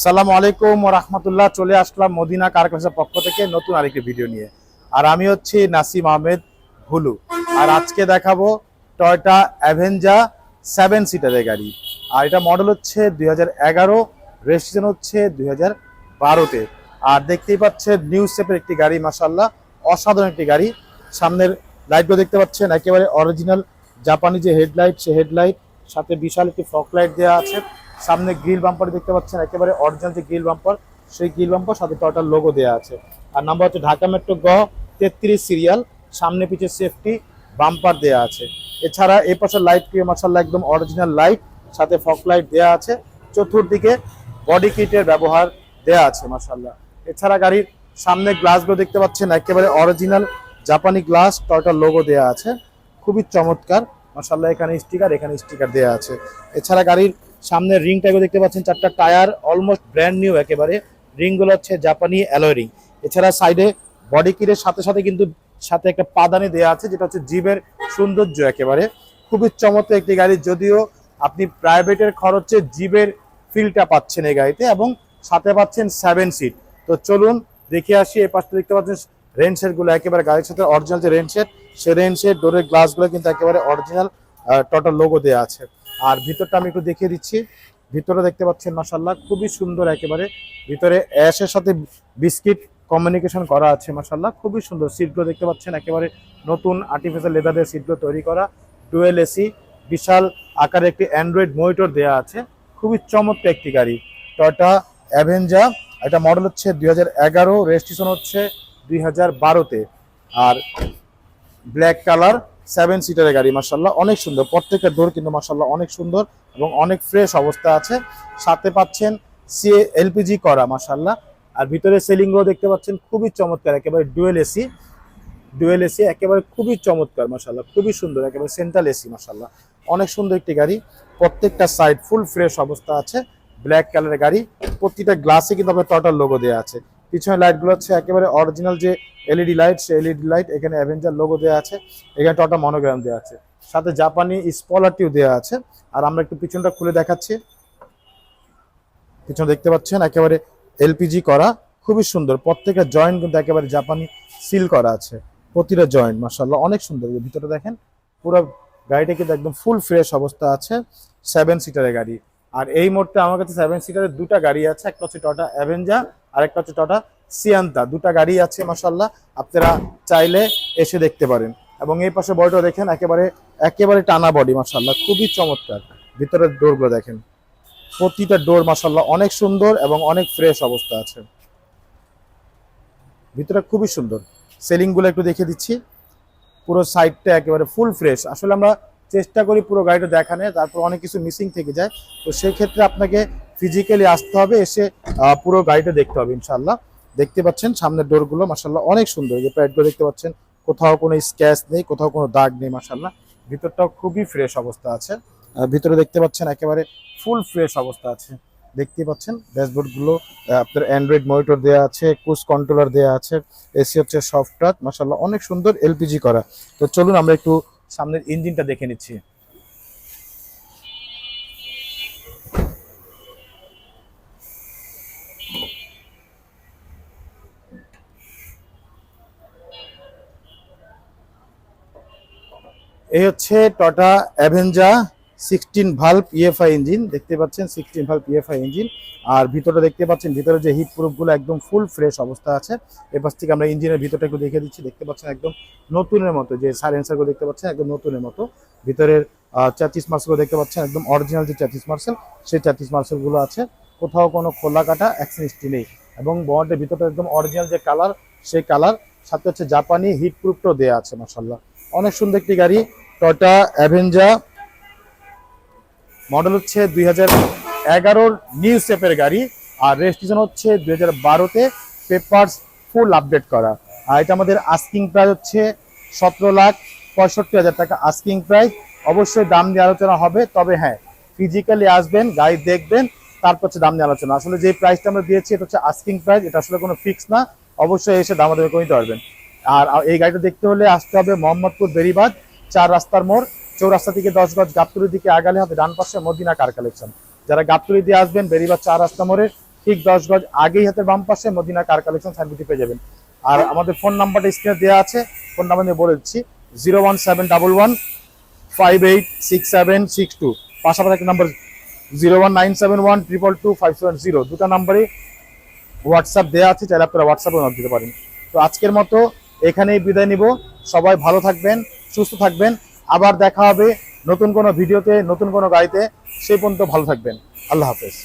সালাম আলাইকুম রহমতুল্লাহ, চলে আসলাম মদিনা কারখানার পক্ষ থেকে নতুন আরেকটি ভিডিও নিয়ে। আর আমি হচ্ছি নাসিম আহমেদ হুলু আর আজকে দেখাবো টয়টা অ্যাভেঞ্জা সেভেন সিটারের গাড়ি। আর এটা মডেল হচ্ছে দুই হাজার এগারো, রেজিস্ট্রেশন হচ্ছে দুই হাজার বারোতে। আর দেখতেই পাচ্ছেন নিউ সেপের একটি গাড়ি মাসাল্লাহ অসাধারণ একটি গাড়ি। সামনের লাইটগুলো দেখতে পাচ্ছেন, একেবারে অরিজিনাল জাপানি যে হেডলাইট সে হেডলাইট সাথে বিশাল একটি ফক লাইট দেওয়া আছে। সামনে গ্রিল বাম্পার দেখতে পাচ্ছেন, একেবারে অরিজিনাল যে গ্রিল বাম্পার, সেই গ্রিল বাম্পার সাথে টয়টার লোগো দেওয়া আছে। আর নাম্বার হচ্ছে ঢাকা মেট্রো গ, তেত্রিশ সিরিয়াল সামনে পিছে সেফটি বাম্পার দেওয়া আছে। এছাড়া এই পাশের লাইট প্রিয় মাসাল্লাহ একদম অরিজিনাল লাইট সাথে ফক লাইট দেওয়া আছে। চতুর্দিকে বডি কিটের ব্যবহার দেওয়া আছে মার্শাল্লাহ এছাড়া গাড়ির সামনে গ্লাসগুলো দেখতে পাচ্ছেন, একেবারে অরিজিনাল জাপানি গ্লাস টয়টার লোগো দেওয়া আছে। খুবই চমৎকার মার্শাল্লাহ এখানে স্টিকার এখানে স্টিকার দেওয়া আছে। এছাড়া গাড়ির সামনের রিং টাইপও দেখতে পাচ্ছেন চারটা টায়ার অলমোস্ট ব্র্যান্ড নিউ একেবারে। রিংগুলো হচ্ছে জাপানি অ্যালয় রিং এছাড়া সাইডে বডি কিটের সাথে সাথে কিন্তু সাথে একটা পাদানি দেওয়া আছে, যেটা হচ্ছে জিবের সৌন্দর্য একেবারে। খুবই চমৎকার একটি গাড়ি, যদিও আপনি প্রাইভেটের খরচে জিবের ফিলটা পাচ্ছেন এই গাড়িতে এবং সাথে পাচ্ছেন সেভেন সিট তো চলুন দেখে আসি, এই পাশটা দেখতে পাচ্ছেন রেনগুলো একেবারে গাড়ির সাথে অরিজিনাল যে রেন সেট সে রেন সেট ডোরের গ্লাসগুলো কিন্তু একেবারে অরিজিনাল টোটাল লোগো দেওয়া আছে। আর ভিতরটা আমি একটু দেখিয়ে দিচ্ছি। ভিতরে দেখতে পাচ্ছেন মাসাল্লাহ খুবই সুন্দর একেবারে। ভিতরে অ্যাশের সাথে বিস্কিট কমিউনিকেশন করা আছে মাসাল্লাহ খুবই সুন্দর। সিটগুলো দেখতে পাচ্ছেন, একেবারে নতুন আর্টিফিশিয়াল লেদারের সিটগুলো তৈরি করা। ডুয়েল এসি বিশাল আকারে একটি অ্যান্ড্রয়েড মনিটর দেওয়া আছে। খুবই চমৎকার একটি গাড়ি। টয়টা অ্যাভেঞ্জা এটা মডেল হচ্ছে দুই হাজার এগারো রেজিস্ট্রেশন হচ্ছে দুই হাজার আর ব্ল্যাক কালার সেভেন সিটারের গাড়ি মার্শাল্লাহ অনেক সুন্দর। প্রত্যেকটা ডোর কিন্তু মার্শাল্লাহ অনেক সুন্দর এবং অনেক ফ্রেশ অবস্থা আছে। সাথে পাচ্ছেন সি এলপিজি করা মার্শাল্লাহ আর ভিতরে সেলিংগুলো দেখতে পাচ্ছেন, খুবই চমৎকার, একেবারে ডুয়েল এসি ডুয়েল এসি একেবারে খুবই চমৎকার মার্শাল্লাহ খুবই সুন্দর, একেবারে সেন্ট্রাল এসি মার্শাল্লাহ অনেক সুন্দর একটি গাড়ি, প্রত্যেকটা সাইড ফুল ফ্রেশ অবস্থা আছে ব্ল্যাক কালারের গাড়ি, প্রতিটা গ্লাসে কিন্তু আপনার টটাল লোগো দেওয়া আছে। পিছনে লাইটগুলো হচ্ছে একেবারে অরিজিনাল যে এলইডি লাইট সেই এলইডি লাইট এখানে অ্যাভেঞ্জার লোগো দেওয়া আছে, এখানে টটা মনোগ্রাম দেওয়া আছে। সাথে জাপানি স্পলারটিও দেওয়া আছে। আর আমরা একটু পিছনটা খুলে দেখাচ্ছি। পিছনে দেখতে পাচ্ছেন, একেবারে এলপিজি করা, খুবই সুন্দর। প্রত্যেকটা জয়েন্ট কিন্তু একেবারে জাপানি সিল করা আছে। প্রতিটা জয়েন্ট মার্শাল্লাহ অনেক সুন্দর। ভিতরে দেখেন, পুরো গাড়িটা কিন্তু একদম ফুল ফ্রেশ অবস্থা আছে সেভেন সিটারের গাড়ি। আর এই মুহূর্তে আমার কাছে সেভেন সিটারের দুটা গাড়ি আছে, একটা হচ্ছে টটা অ্যাভেঞ্জা আর একটা হচ্ছে টটা সিয়ান্তা দুটা গাড়ি আছে মাসাল্লাহ আপনারা চাইলে এসে দেখতে পারেন। এবং এই পাশে বডিটা দেখেন, একেবারে একেবারে টানা বডি মাসাল্লাহ খুবই চমৎকার। ভিতরের ডোরগুলো দেখেন, প্রতিটা ডোর মাসাল্লাহ অনেক সুন্দর এবং অনেক ফ্রেশ অবস্থা আছে। ভিতরে খুবই সুন্দর। সেলিংগুলো একটু দেখে দিচ্ছি। পুরো সাইডটা একেবারে ফুল ফ্রেশ। আসলে আমরা চেষ্টা করি পুরো গাড়িটা দেখানে তারপর অনেক কিছু মিসিং থেকে যায়। তো সেই ক্ষেত্রে আপনাকে ফিজিক্যালি আসতে হবে, এসে পুরো গাড়িটা দেখতে হবে ইনশাল্লাহ দেখতে পাচ্ছেন সামনের ডোরগুলো মাসাল্লাহ অনেক সুন্দর। যে প্যাডগুলো দেখতে পাচ্ছেন, কোথাও কোনো স্ক্যাচ নেই, কোথাও কোনো দাগ নেই মাসাল্লাহ ভিতরটাও খুবই ফ্রেশ অবস্থা আছে। ভিতরে দেখতে পাচ্ছেন একেবারে ফুল ফ্রেশ অবস্থা আছে। দেখতে পাচ্ছেন ড্যাশবোর্ডগুলো আপনার অ্যান্ড্রয়েড মনিটর দেওয়া আছে কুস কন্ট্রোলার দেওয়া আছে এসি হচ্ছে সফট টাচ মাসাল্লাহ অনেক সুন্দর এলপিজি করা। তো চলুন আমরা একটু সামনের ইঞ্জিনটা দেখে নিচ্ছি। এই হচ্ছে Tata Avenger sixteen valve EFI engine দেখতে পাচ্ছেন সিক্সটিন ভাল্ব ইএফআই ইঞ্জিন আর ভিতরে দেখতে পাচ্ছেন, ভিতরে যে হিট প্রুফগুলো একদম ফুল ফ্রেশ অবস্থা আছে, এপাশ থেকে আমরা ইঞ্জিনের ভিতরটা একটু দেখে দিচ্ছি, দেখতে পাচ্ছেন একদম নতুনের মতো, যে সাইলেন্সারগুলো দেখতে পাচ্ছেন, একদম নতুনের মতো, ভিতরের চাচিস মার্সেলগুলো দেখতে পাচ্ছেন, একদম অরিজিনাল যে চাচিস মার্সেল সেই চাচিস মার্সেলগুলো আছে, কোথাও কোনো খোলা কাটা অ্যাক্সিডেন্টটি নেই, এবং বহরের ভিতরটা একদম অরিজিনাল যে কালার সেই কালার সাথে হচ্ছে জাপানি হিট প্রুফটাও দেওয়া আছে মাসাল্লাহ অনেক সুন্দর একটি গাড়ি টটা অ্যাভেঞ্জা মডেল হচ্ছে দুই হাজার এগারোর নিউ সেপের গাড়ি আর রেজিস্ট্রেশন হচ্ছে দুই হাজার বারোতে পেপার্স ফুল আপডেট করা। আর এটা আমাদের আস্কিং প্রাইস হচ্ছে সতেরো লাখ পঁয়ষট্টি হাজার টাকা আস্কিং প্রাইস অবশ্যই দাম নিয়ে আলোচনা হবে, তবে হ্যাঁ ফিজিক্যালি আসবেন, গাড়ি দেখবেন, তারপর হচ্ছে দাম নিয়ে আলোচনা। আসলে যে প্রাইসটা আমরা দিয়েছি, এটা হচ্ছে আস্কিং প্রাইস এটা আসলে কোনো ফিক্স না। অবশ্যই এসে দামে করে নিতে পারবেন আর এই গাড়িটা দেখতে হলে আসতে হবে মোহাম্মদপুর বেরিবাদ চার রাস্তার মোড়, চৌরাস্তা থেকে দশ গজ গাবতুলির দিকে আগালে হবে ডান পাশে মদিনা কার কালেকশন। যারা গাবতুলি দিয়ে আসবেন বেরিবাদ চার রাস্তা মোড়ে, ঠিক দশ গজ আগেই হাতের বাম পাশে মদিনা কার কালেকশন সাইনবোর্ডটি পেয়ে যাবেন। আর আমাদের ফোন নাম্বারটা স্ক্রিনে দেওয়া আছে, ফোন নাম্বার নিয়ে বলে দিচ্ছি, zero one seven double one five eight six seven six two. পাশাপাশি একটা number zero one nine seven one triple two five seven zero. দুটো নাম্বারই হোয়াটসঅ্যাপ দেওয়া আছে, চাইলে আপনারা হোয়াটসঅ্যাপে নক দিতে পারেন। তো আজকের মতো এখানেই বিদায় নিব। সবাই ভালো থাকবেন। সুস্থ থাকবেন। আবার দেখা হবে নতুন কোনো ভিডিওতে, নতুন কোনো গাড়িতে। সেই পর্যন্ত ভালো থাকবেন। আল্লাহ হাফেজ।